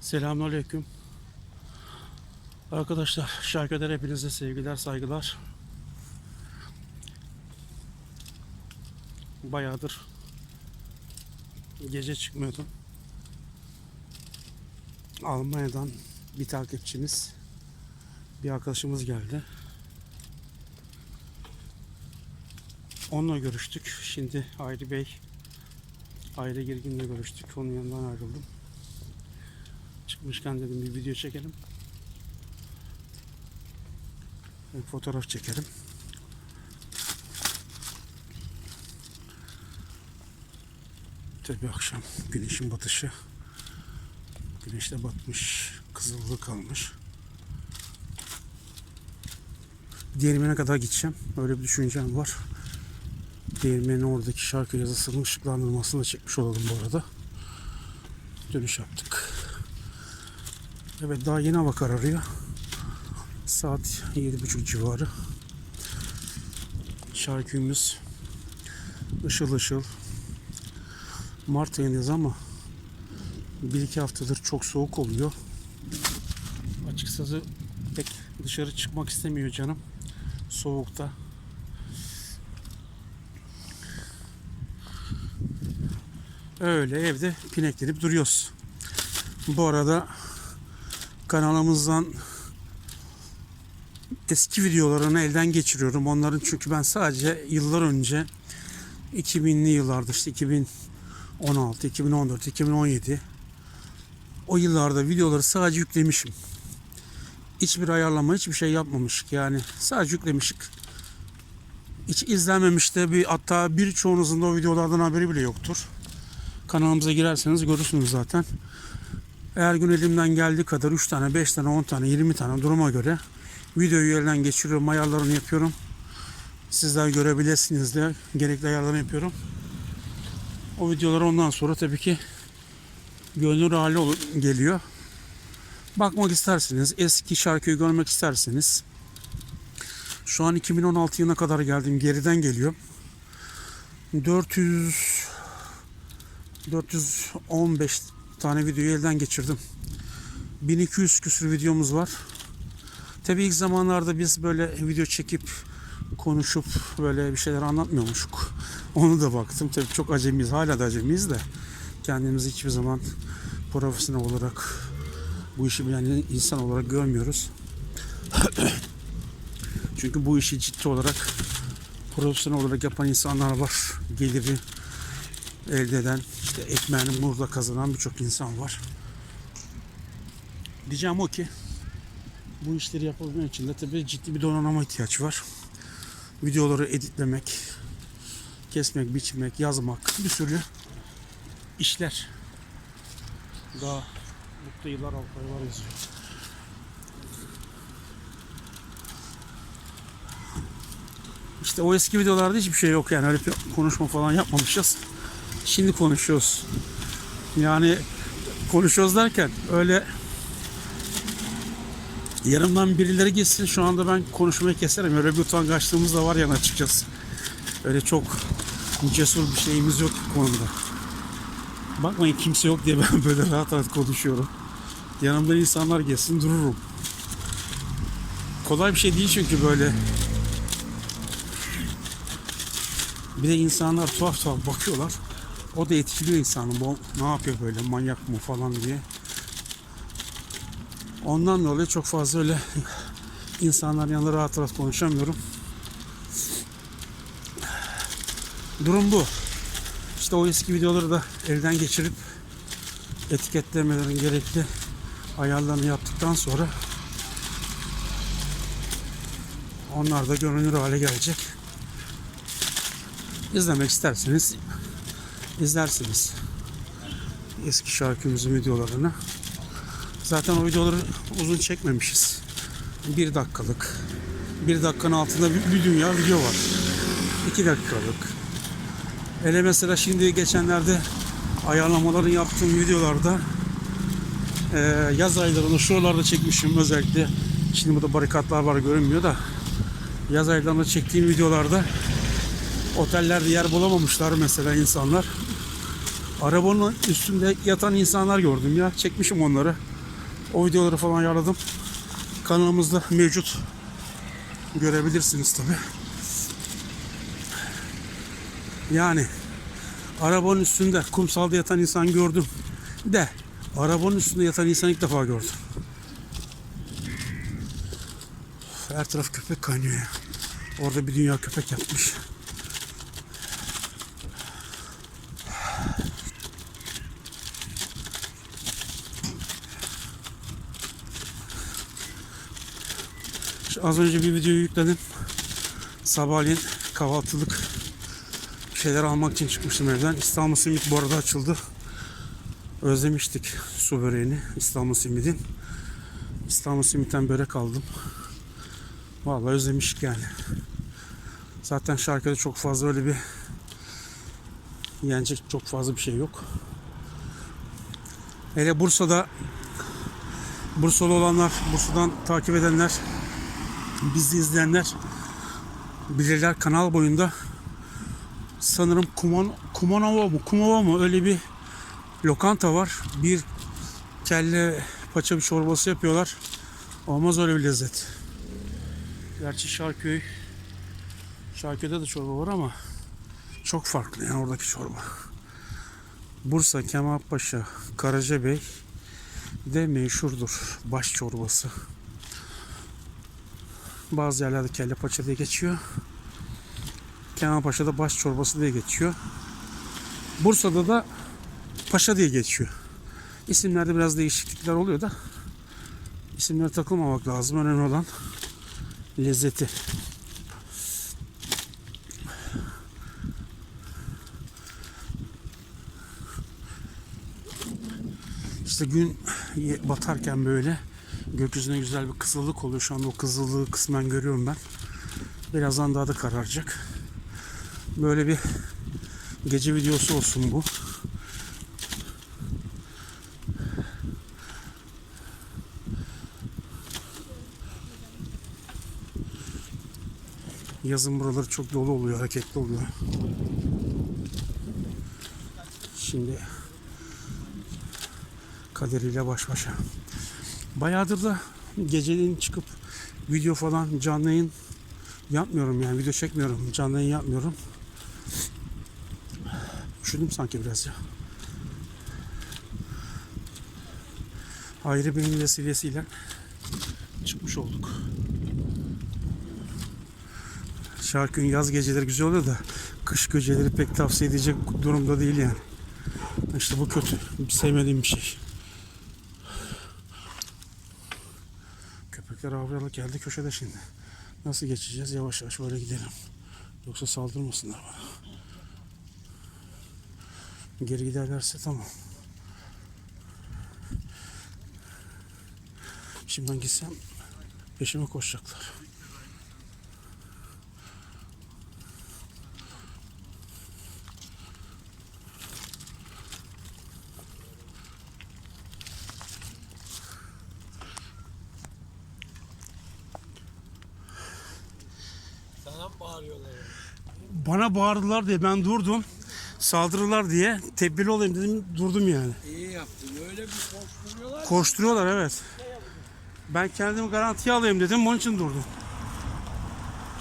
Selamünaleyküm. Arkadaşlar şarkılar hepinize sevgiler saygılar. Bayağıdır gece çıkmıyordum. Almanya'dan bir takipçimiz bir arkadaşımız geldi. Onunla görüştük. Şimdi Hayri Bey Aile Girgin'le görüştük. Onun yanından ayrıldım. Çıkmışken dedim bir video çekelim. Bir fotoğraf çekelim. Tabi akşam güneşin batışı. Güneş de batmış. Kızıllığı kalmış. Değirmene kadar gideceğim. Öyle bir düşüncem var. Değirmenin oradaki şarkı yazısının ışıklandırmasını da çekmiş olalım bu arada. Dönüş yaptık. Evet daha yeni hava kararıyor. Saat yedi buçuk civarı. Şarkümüz ışıl ışıl. Mart ayındayız ama bir iki haftadır çok soğuk oluyor. Açıkçası pek dışarı çıkmak istemiyor canım. Soğukta. Öyle evde pineklenip duruyoruz. Bu arada kanalımızdan eski videolarını elden geçiriyorum. Onların çünkü ben sadece yıllar önce 2000'li yıllarda işte 2016, 2014, 2017 o yıllarda videoları sadece yüklemişim. Hiçbir ayarlama, hiçbir şey yapmamışık. Yani sadece yüklemişik. Hiç izlenmemiş de bir hatta birçoğunuzun da o videolardan haberi bile yoktur. Kanalımıza girerseniz görürsünüz zaten. Eğer gün elimden geldiği kadar 3 tane, 5 tane, 10 tane, 20 tane duruma göre videoyu elden geçiriyorum, ayarlarını yapıyorum. Sizler görebilirsiniz de gerekli ayarlarını yapıyorum. O videolar ondan sonra tabii ki gönül hali geliyor. Bakmak isterseniz, eski şarkıyı görmek isterseniz şu an 2016 yılına kadar geldim. Geriden geliyor. 400 415 tane videoyu elden geçirdim. 1200 küsür videomuz var. Tabii ilk zamanlarda biz böyle video çekip konuşup böyle bir şeyler anlatmıyormuşuk. Onu da baktım. Tabii çok acemiyiz. Hala da acemiyiz de kendimizi hiçbir zaman profesyonel olarak bu işi bilen insan olarak görmüyoruz. Çünkü bu işi ciddi olarak profesyonel olarak yapan insanlar var. Geliri elde eden, işte ekmeğini burada kazanan birçok insan var. Diyeceğim o ki bu işleri yapabilmek için de tabii ciddi bir donanıma ihtiyaç var. Videoları editlemek, kesmek, biçmek, yazmak bir sürü işler. Daha mutlu yıllar Alpay var yazıyor. İşte o eski videolarda hiçbir şey yok yani öyle bir konuşma falan yapmamışız. Şimdi konuşuyoruz. Yani konuşuyoruz derken öyle yanımdan birileri gitsin şu anda ben konuşmayı keserim. Öyle bir utangaçlığımız da var yani açıkçası. Öyle çok cesur bir şeyimiz yok bu konuda. Bakmayın kimse yok diye ben böyle rahat rahat konuşuyorum. Yanımda insanlar gelsin dururum. Kolay bir şey değil çünkü böyle. Bir de insanlar tuhaf tuhaf bakıyorlar. O da etkiliyor insanı. Bu ne yapıyor böyle manyak mı falan diye. Ondan dolayı çok fazla öyle insanların yanında rahat rahat konuşamıyorum. Durum bu. İşte o eski videoları da elden geçirip etiketlemelerin gerekli ayarlarını yaptıktan sonra onlar da görünür hale gelecek. İzlemek isterseniz izlersiniz. Eski şarkımızın videolarını. Zaten o videoları uzun çekmemişiz. Bir dakikalık. Bir dakikanın altında bir, bir dünya video var. İki dakikalık. Hele mesela şimdi geçenlerde ayarlamaların yaptığım videolarda e, yaz aylarında şuralarda çekmişim özellikle. Şimdi burada barikatlar var görünmüyor da yaz aylarında çektiğim videolarda otellerde yer bulamamışlar mesela insanlar. Arabanın üstünde yatan insanlar gördüm ya. Çekmişim onları. O videoları falan ayarladım. Kanalımızda mevcut. Görebilirsiniz tabi. Yani arabanın üstünde kumsalda yatan insan gördüm. De arabanın üstünde yatan insan ilk defa gördüm. Her taraf köpek kaynıyor ya. Orada bir dünya köpek yapmış. Az önce bir videoyu yükledim. Sabahleyin kahvaltılık şeyler almak için çıkmıştım evden. İstanbul Simit bu arada açıldı. Özlemiştik su böreğini İstanbul Simit'in. İstanbul Simit'ten börek aldım. Vallahi özlemiştik yani. Zaten şarkıda çok fazla öyle bir yenecek çok fazla bir şey yok. Hele Bursa'da Bursalı olanlar, Bursa'dan takip edenler, bizi izleyenler bilirler kanal boyunda sanırım Kuman, Kumanova mı, Kumova mı öyle bir lokanta var. Bir kelle paça bir çorbası yapıyorlar. Olmaz öyle bir lezzet. Gerçi Şarköy Şarköy'de de çorba var ama çok farklı yani oradaki çorba. Bursa, Kemalpaşa, Karacabey de meşhurdur baş çorbası. Bazı yerlerde kelle paça diye geçiyor. Kemalpaşa'da baş çorbası diye geçiyor. Bursa'da da paşa diye geçiyor. İsimlerde biraz değişiklikler oluyor da isimlere takılmamak lazım. Önemli olan lezzeti. İşte gün batarken böyle gökyüzüne güzel bir kızıllık oluyor. Şu anda o kızıllığı kısmen görüyorum ben. Birazdan daha da kararacak. Böyle bir gece videosu olsun bu. Yazın buraları çok dolu oluyor, hareketli oluyor. Şimdi kaderiyle baş başa. Bayağıdır da geceliğin çıkıp video falan canlı yayın yapmıyorum yani video çekmiyorum. Canlı yayın yapmıyorum. Üşüdüm sanki biraz ya. Ayrı benim vesilesiyle çıkmış olduk. Şarkının yaz geceleri güzel oluyor da kış geceleri pek tavsiye edecek durumda değil yani. İşte bu kötü. Sevmediğim bir şey. Köpekler avrayalı geldi köşede şimdi. Nasıl geçeceğiz? Yavaş yavaş böyle gidelim. Yoksa saldırmasınlar bana. Geri giderlerse tamam. Şimdiden gitsem peşime koşacaklar. Bana bağırdılar diye ben durdum. Saldırırlar diye tedbirli olayım dedim durdum yani. İyi yaptın. Öyle bir koşturuyorlar. Koşturuyorlar evet. Ben kendimi garantiye alayım dedim onun için durdum.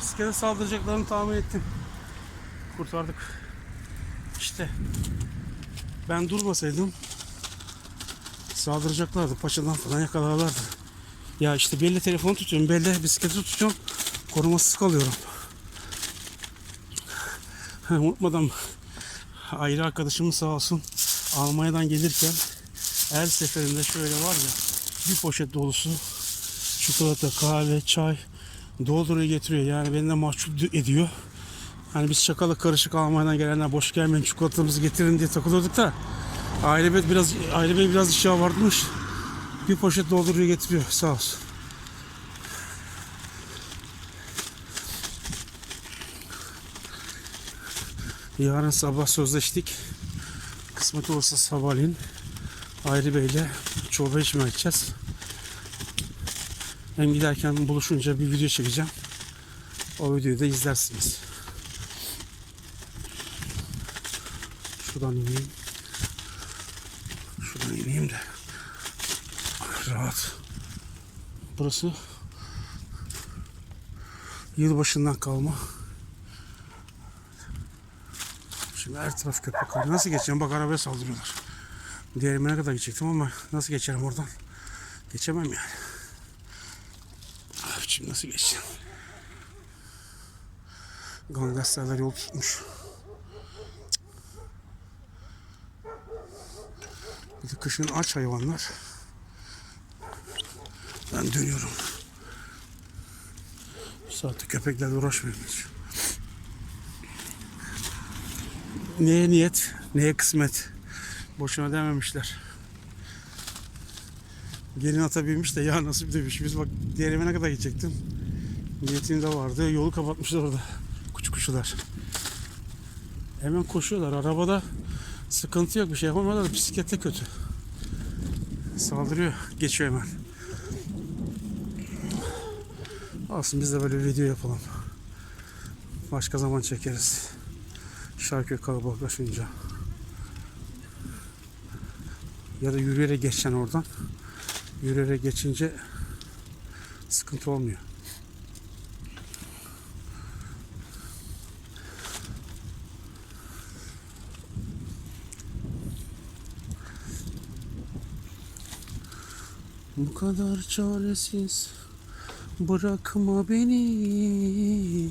Bisiklete saldıracaklarını tahmin ettim. Kurtardık. İşte ben durmasaydım saldıracaklardı. Paçadan falan yakalarlardı. Ya işte belli telefonu tutuyorum, belli bisikleti tutuyorum. Korumasız kalıyorum. Unutmadan ayrı arkadaşımın sağ olsun Almanya'dan gelirken her seferinde şöyle var ya bir poşet dolusu çikolata, kahve, çay dolduruyor getiriyor. Yani beni de mahcup ediyor. Hani biz şakalı karışık Almanya'dan gelenler boş gelmeyin çikolatamızı getirin diye takılıyorduk da aile biraz aile bey biraz işe varmış. Bir poşet dolduruyor getiriyor sağ olsun. Yarın sabah sözleştik. Kısmet olursa sabahleyin Ayrı Bey'le çorba içmeye gideceğiz. Hem giderken buluşunca bir video çekeceğim. O videoyu da izlersiniz. Şuradan ineyim. Şuradan ineyim de rahat. Burası yılbaşından kalma. Şimdi her taraf köpek var. Nasıl geçeceğim? Bak arabaya saldırıyorlar. Diğerime ne kadar gidecektim ama nasıl geçerim oradan? Geçemem yani. Abi şimdi nasıl geçeceğim? Gangsterler yol tutmuş. Bir de kışın aç hayvanlar. Ben dönüyorum. Bu saatte köpeklerle uğraşmıyorum hiç. Neye niyet, neye kısmet. Boşuna dememişler. Gelin ata binmiş de ya nasip demiş. Biz bak diğer eve ne kadar gidecektim. Niyetim de vardı. Yolu kapatmışlar orada. Kuş kuşular. Hemen koşuyorlar. Arabada sıkıntı yok. Bir şey yapamıyorlar. Bisiklette kötü. Saldırıyor. Geçiyor hemen. Olsun biz de böyle bir video yapalım. Başka zaman çekeriz. Şarköy kalabalıklaşınca. Ya da yürüyerek geçeceksin oradan. Yürüyerek geçince sıkıntı olmuyor. Bu kadar çaresiz bırakma beni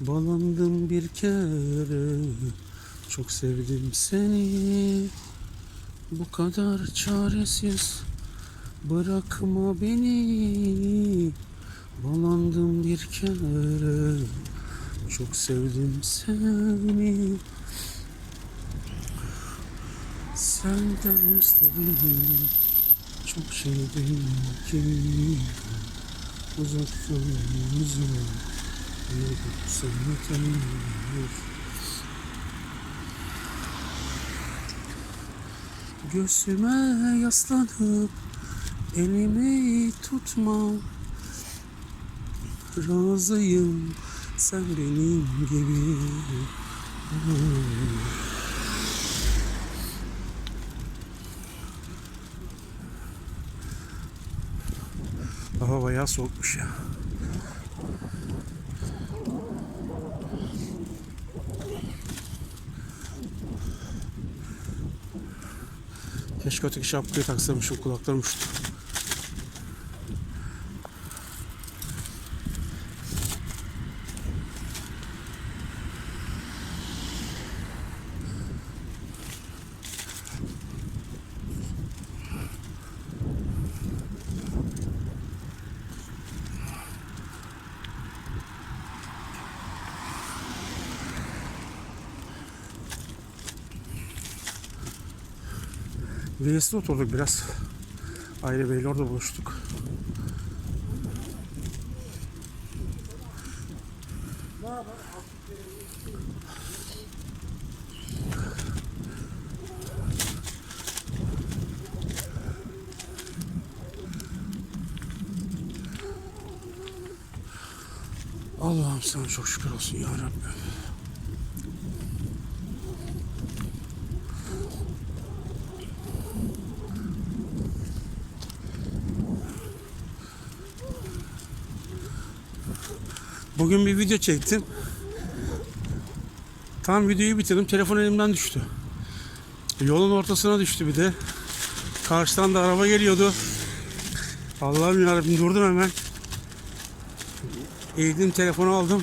Balandım bir kere. Çok sevdim seni. Bu kadar çaresiz bırakma beni. Balandım bir kere. Çok sevdim seni. Senden istedim çok şeydim ki. Uzaktan tanıyor. Göğsüme yaslanıp elimi tutma Razıyım sen benim gibi Hava bayağı soğukmuş ya. Keşke öteki şapkayı taksaymışım kulaklarım uçtu. VS'de oturduk biraz. Aile Bey'le orada buluştuk. Allah'ım sana çok şükür olsun ya Rabbim. Bugün bir video çektim. Tam videoyu bitirdim. Telefon elimden düştü. Yolun ortasına düştü bir de. Karşıdan da araba geliyordu. Allah'ım yarabbim durdum hemen. Eğildim telefonu aldım.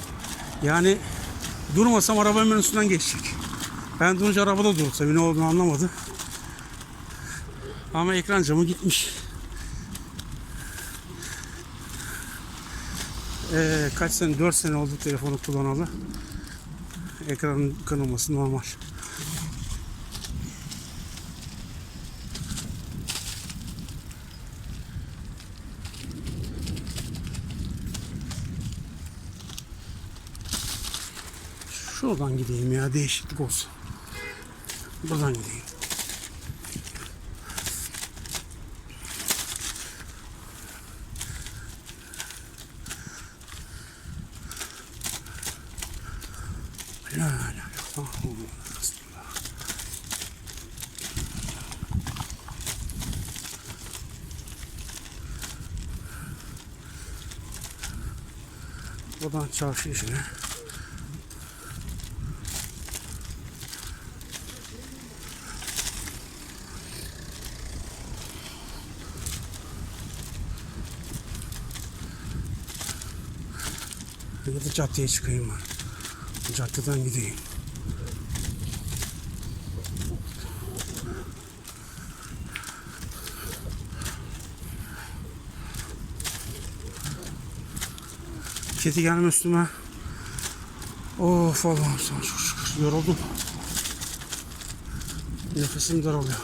Yani durmasam araba hemen üstünden geçecek. Ben durunca arabada durdu tabii ne olduğunu anlamadı. Ama ekran camı gitmiş. Ee, kaç sene? 4 sene oldu telefonu kullanalı. Ekranın kırılması normal. Şuradan gideyim ya değişiklik olsun. Buradan gideyim. Buradan çarşı işine. Ya da caddeye çıkayım ben. Caddeden gideyim. Kedi gelme üstüme. Of Allah'ım sana çok şükür. Yoruldum. Nefesim daralıyor.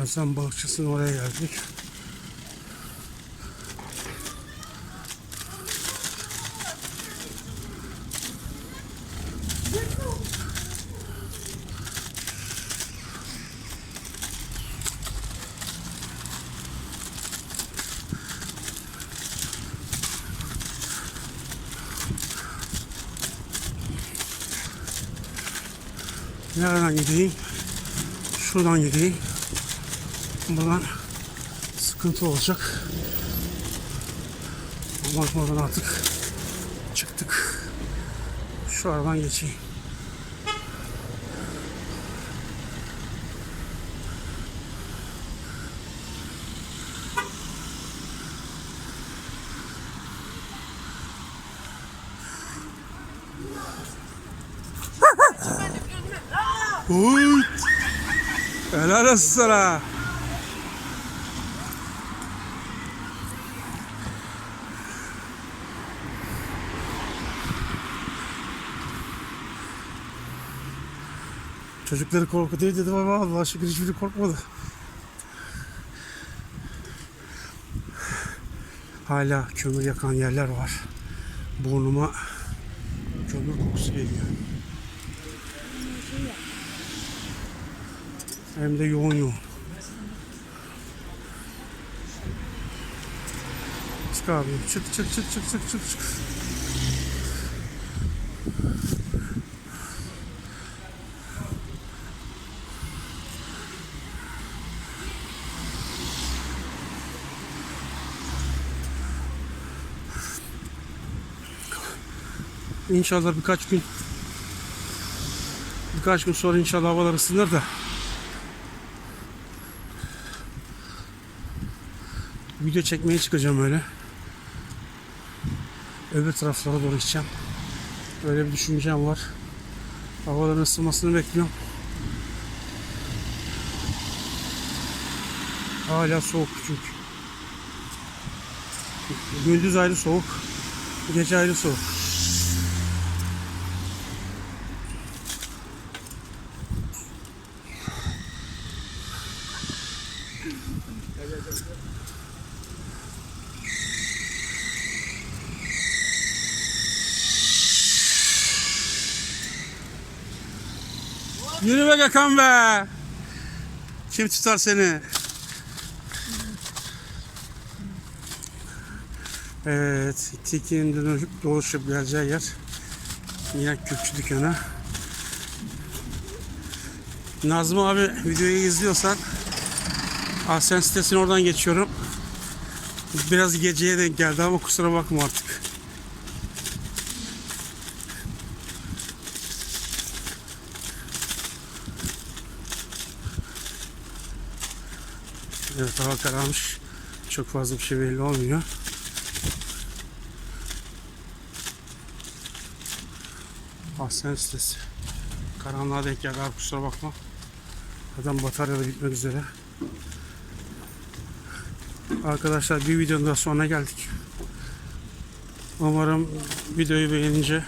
Ben sen balıkçısın oraya geldik. Nereden gideyim? Şuradan gideyim. Buradan sıkıntı olacak. Ama buradan artık çıktık. Şu aradan geçeyim. Uy! Helal olsun sana. Çocukları korkutuyor dedim ama Allah'a şükür hiçbiri korkmadı. Hala kömür yakan yerler var. Burnuma kömür kokusu geliyor. Hem de yoğun yoğun. Çık abi. Çık çık çık çık çık çık çık. İnşallah birkaç gün birkaç gün sonra inşallah havalar ısınır da video çekmeye çıkacağım öyle. Öbür taraflara doğru gideceğim. Öyle bir düşüncem var. Havaların ısınmasını bekliyorum. Hala soğuk çünkü. Gündüz ayrı soğuk, gece ayrı soğuk. Yürü be Gökhan be. Kim tutar seni? Evet, Tiki'nin dönüşüp dolaşıp geleceği yer. Yine Kürkçü dükkanı. Nazım abi videoyu izliyorsan Ahsen sitesini oradan geçiyorum. Biraz geceye denk geldi ama kusura bakma artık. Evet hava kararmış. Çok fazla bir şey belli olmuyor. Ahsen sitesi. Karanlığa denk geldi abi kusura bakma. Zaten batarya da bitmek üzere. Arkadaşlar bir videonun daha sonuna geldik. Umarım videoyu beğenince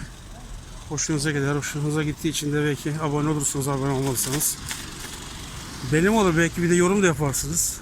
hoşunuza gider. Hoşunuza gittiği için de belki abone olursunuz abone olmalısınız. Benim olur belki bir de yorum da yaparsınız.